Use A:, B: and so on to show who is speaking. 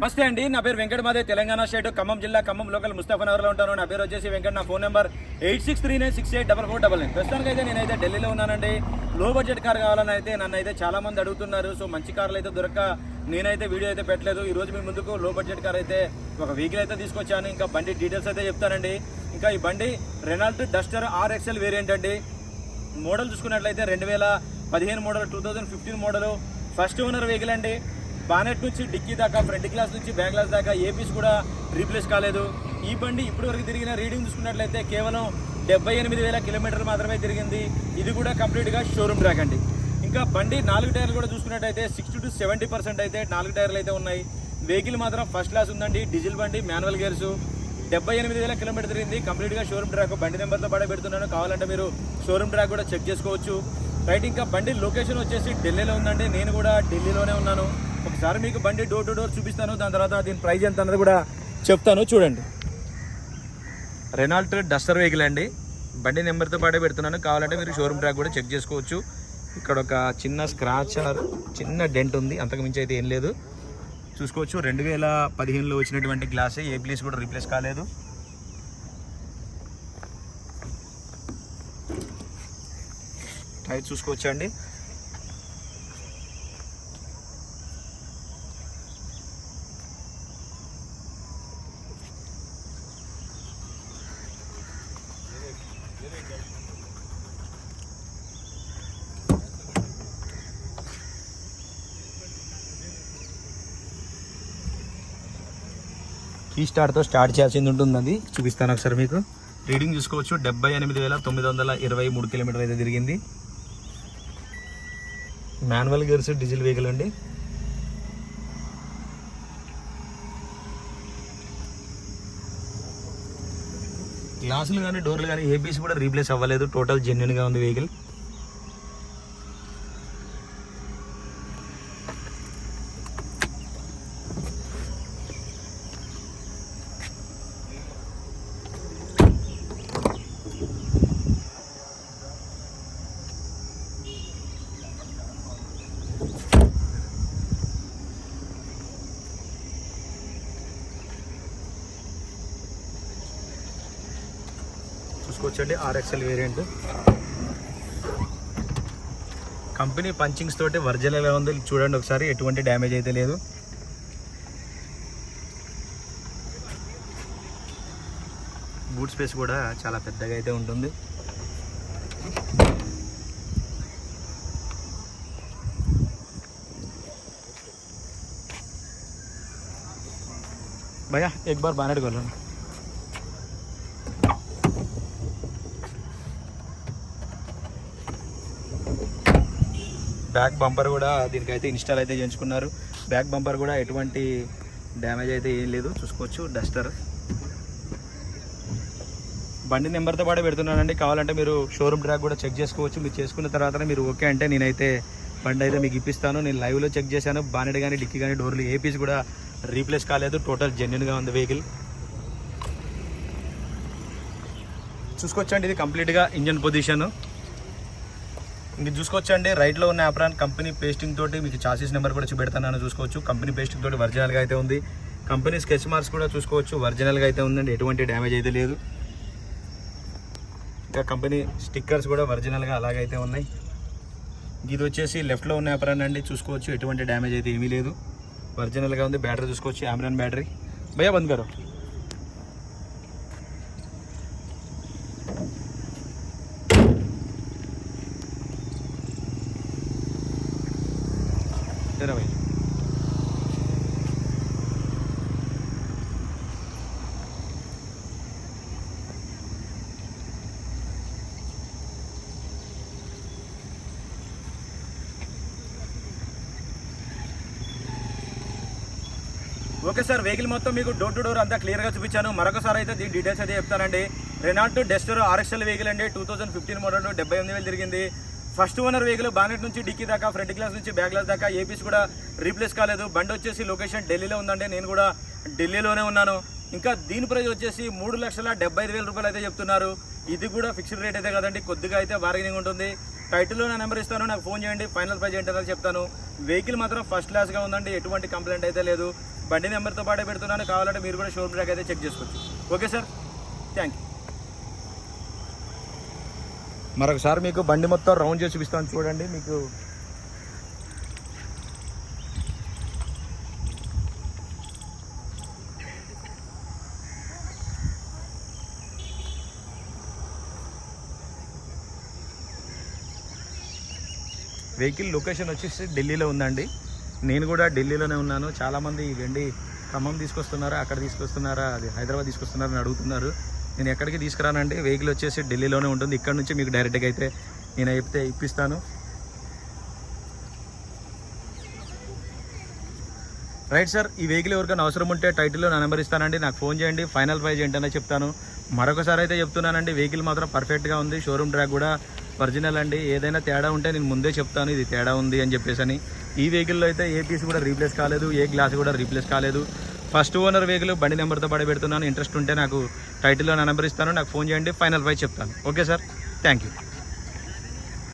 A: నమస్తే అండి నా పేరు వెంకట మాదే తెలంగాణ స్టేట్ ఖమ్మం జిల్లా ఖమ్మం లోకల్ ముస్తాఫనగర్లో ఉంటాను. నా పేరు వచ్చేసి వెంకట నా phone number eight six three nine six eight double four double nine. ప్రస్తుతానికి అయితే నేనైతే ఢిల్లీలో ఉన్నానండి. లో బడ్జెట్ కార్ కావాలని అయితే నన్ను అయితే చాలా మంది అడుగుతున్నారు. సో మంచి కార్లు అయితే దొరక్క నేనైతే వీడియో అయితే పెట్టలేదు. ఈ రోజు మీ ముందుకు లో బడ్జెట్ కార్ అయితే ఒక వెహికల్ అయితే తీసుకొచ్చాను. ఇంకా బండి డీటెయిల్స్ అయితే చెప్తానండి. ఇంకా ఈ బండి రెనాల్ట్ డస్టర్ ఆర్ఎక్సెల్ వేరియంట్ అండి. మోడల్ చూసుకున్నట్లయితే రెండు వేల పదిహేను model two thousand fifteen model. First owner vehicle అండి. బానెట్ నుంచి డిక్కీ దాకా ఫ్రంట్ గ్లాస్ నుంచి బ్యాక్ గ్లాస్ దాకా ఏ పీస్ కూడా రీప్లేస్ కాలేదు. ఈ బండి ఇప్పటి వరకు తిరిగిన రీడింగ్ చూసుకున్నట్లయితే కేవలం డెబ్బై ఎనిమిది వేల కిలోమీటర్లు మాత్రమే తిరిగింది. ఇది కూడా కంప్లీట్గా షోరూమ్ ట్రాక్ అండి. ఇంకా బండి నాలుగు టైర్లు కూడా చూసుకున్నట్టయితే సిక్స్టీ టు సెవెంటీ పర్సెంట్ అయితే నాలుగు టైర్లు అయితే ఉన్నాయి. వెహికల్ మాత్రం ఫస్ట్ క్లాస్ ఉందండి. డీజిల్ బండి మాన్యువల్ గేర్స్ డెబ్బై ఎనిమిది వేల కిలోమీటర్ తిరిగింది. కంప్లీట్గా షోరూమ్ ట్రాక్ బండి నెంబర్తో పాటు పెడుతున్నాను. కావాలంటే మీరు షోరూమ్ ట్రాక్ కూడా చెక్ చేసుకోవచ్చు. రైట్ ఇంకా బండి లొకేషన్ వచ్చేసి ఢిల్లీలో ఉందండి. నేను కూడా ఢిల్లీలోనే ఉన్నాను. ఒకసారి మీకు బండి డోర్ టు డోర్ చూపిస్తాను దాని తర్వాత దీని ప్రైజ్ ఎంత అన్నది కూడా చెప్తాను చూడండి. రెనాల్ట్ డస్టర్ వెహికల్ అండి. బండి నెంబర్తో పాటే పెడుతున్నాను. కావాలంటే మీరు షోరూమ్ ట్రాక్ కూడా చెక్ చేసుకోవచ్చు. ఇక్కడ ఒక చిన్న స్క్రాచ్ చిన్న డెంట్ ఉంది. అంతకు మించి అయితే ఏం లేదు. చూసుకోవచ్చు రెండు వేల పదిహేనులో వచ్చినటువంటి గ్లాసే ఏ. ప్లేస్ కూడా రీప్లేస్ కాలేదు. టైర్ చూసుకోవచ్చండి కీ స్టార్ట్తో స్టార్ట్ చేయాల్సింది ఉంటుంది అది. చూపిస్తాను ఒకసారి మీకు. రీడింగ్ చూసుకోవచ్చు. డెబ్బై ఎనిమిది వేల తొమ్మిది వందల ఇరవై మూడు కిలోమీటర్ అయితే తిరిగింది. మాన్యువల్ గేర్స్ డీజిల్ వెహికల్ అండి. గ్లాసులు కానీ డోర్లు కానీ ఏపీసీ కూడా రీప్లేస్ అవ్వలేదు. టోటల్ జెన్యున్గా ఉంది వెహికల్ చూసుకోవచ్చండి ఆర్ఎక్సెల్ వేరియంట్ కంపెనీ పంచింగ్స్ తోటి వర్జన్ ఎలా ఉందో చూడండి ఒకసారి ఎటువంటి డ్యామేజ్ అయితే లేదు. బూట్ స్పేస్ కూడా చాలా పెద్దగా అయితే ఉంటుంది. భయ్యా ఎక్ బార్ బానెట్ కొలను బ్యాక్ బంపర్ కూడా దీనికైతే ఇన్స్టాల్ అయితే చేయించుకున్నారు. బ్యాక్ బంపర్ కూడా ఎటువంటి డ్యామేజ్ అయితే ఏం లేదు. చూసుకోవచ్చు. డస్టర్. బండి నెంబర్తో పాటు పెడుతున్నానండి. కావాలంటే మీరు షోరూమ్ ట్రాక్ కూడా చెక్ చేసుకోవచ్చు. మీరు చేసుకున్న తర్వాత మీరు ఓకే అంటే నేనైతే బండి అయితే మీకు ఇప్పిస్తాను. నేను లైవ్లో చెక్ చేశాను. బానెట్ కానీ డిక్కీ కానీ డోర్లు ఏ పీస్ కూడా రీప్లేస్ కాలేదు. టోటల్ జెన్యున్గా ఉంది వెహికల్. చూసుకోవచ్చండి. ఇది కంప్లీట్గా ఇంజన్ పొజిషన్. ఇంక చూసుకోవచ్చండి. రైట్లో ఉన్న యాప్రాన్ కంపెనీ పేస్టింగ్ తోటి మీకు చాసీస్ నెంబర్ కూడా చూపెడతాను చూసుకోవచ్చు. కంపెనీ పేస్టింగ్ తోటి ఒరిజినల్గా అయితే ఉంది. కంపెనీ స్కెచ్ మార్క్స్ కూడా చూసుకోవచ్చు. ఒరిజినల్గా అయితే ఉందండి. ఎటువంటి డ్యామేజ్ అయితే లేదు. ఇంకా కంపెనీ స్టిక్కర్స్ కూడా ఒరిజినల్గా అలాగైతే ఉన్నాయి. ఇది వచ్చేసి లెఫ్ట్లో ఉన్న యాప్రాన్ అండి. చూసుకోవచ్చు. ఎటువంటి డ్యామేజ్ అయితే ఏమీ లేదు. ఒరిజినల్గా ఉంది. బ్యాటరీ చూసుకోవచ్చు. యామ్రాన్ బ్యాటరీ భయ్యా బంద్ గారు. ఓకే సార్ వెహికల్ మొత్తం మీకు డోర్ టు డోర్ అంతా క్లియర్గా చూపించాను. మరొకసారి అయితే దీని డీటెయిల్స్ అయితే చెప్తానండి. రెనాల్ట్ డెస్టర్ ఆర్ఎక్స్ఎల్ వెహికల్ అండి. టూ థౌసండ్ ఫిఫ్టీన్ మోడల్ డెబ్బై ఎనిమిది వేలు తిరిగింది. ఫస్ట్ ఓనర్ వెహికల్ బానెట్ నుంచి డిక్కీ దాకా ఫ్రంట్ గ్లాస్ నుంచి బ్యాక్ గ్లాస్ దాకా ఏపీస్ కూడా రీప్లేస్ కాలేదు. బండి వచ్చేసి లొకేషన్ ఢిల్లీలో ఉందండి. నేను కూడా ఢిల్లీలోనే ఉన్నాను. ఇంకా దీని ప్రైస్ వచ్చేసి మూడు లక్షల డెబ్బై ఐదు వేల రూపాయలు అయితే చెప్తున్నారు. ఇది కూడా ఫిక్స్డ్ రేట్ అయితే కదండి. కొద్దిగా అయితే బార్గెనింగ్ ఉంటుంది. టైటిల్లో నా నెంబర్ ఇస్తాను. నాకు ఫోన్ చేయండి. ఫైనల్ ప్రైజ్ ఏంటనేది చెప్తాను. వెహికల్ మాత్రం ఫస్ట్ క్లాస్గా ఉందండి. ఎటువంటి కంప్లైంట్ అయితే లేదు. బండి నెంబర్తో పాటే పెడుతున్నాను. కావాలంటే మీరు కూడా షోరూమ్ ట్రాక్ అయితే చెక్ చేసుకోవచ్చు. Okay sir? Thank you. మరొకసారి మీకు బండి మొత్తం రౌండ్ చేసి చూపిస్తాను. చూడండి మీకు. వెహికల్ లొకేషన్ వచ్చేసి ఢిల్లీలో ఉందండి. నేను కూడా ఢిల్లీలోనే ఉన్నాను. చాలామంది వెండి ఖమ్మం తీసుకొస్తున్నారా అక్కడ తీసుకొస్తున్నారా అది హైదరాబాద్ తీసుకొస్తున్నారని అడుగుతున్నారు. నేను ఎక్కడికి తీసుకురానండి? వెహికల్ వచ్చేసి ఢిల్లీలోనే ఉంటుంది. ఇక్కడ నుంచి మీకు డైరెక్ట్గా అయితే నేను చెప్తే ఇప్పిస్తాను. రైట్ సార్ ఈ వెహికల్ ఎవరికైనా అవసరం ఉంటే టైటిల్లో నా నెంబర్ ఇస్తానండి. నాకు ఫోన్ చేయండి. ఫైనల్ ప్రైజ్ ఏంటనే చెప్తాను. మరొకసారి అయితే చెప్తున్నానండి. వెహికల్ మాత్రం పర్ఫెక్ట్గా ఉంది. షోరూమ్ ట్రాక్ కూడా ఒరిజినల్ అండి. ఏదైనా తేడా ఉంటే నేను ముందే చెప్తాను ఇది తేడా ఉంది అని చెప్పేసి అని ఈ వెహికల్లో అయితే ఏ పీస్ కూడా రీప్లేస్ కాలేదు ఏ గ్లాస్ కూడా రీప్లేస్ కాలేదు. ఫస్ట్ ఓనర్ వెహికల్ బండి నెంబర్తో పడి పెడుతున్నాను ఇంట్రెస్ట్ ఉంటే నాకు టైటిల్లో నా నెంబర్ ఇస్తాను. నాకు ఫోన్ చేయండి ఫైనల్ ప్రైస్ చెప్తాను. Okay sir thank you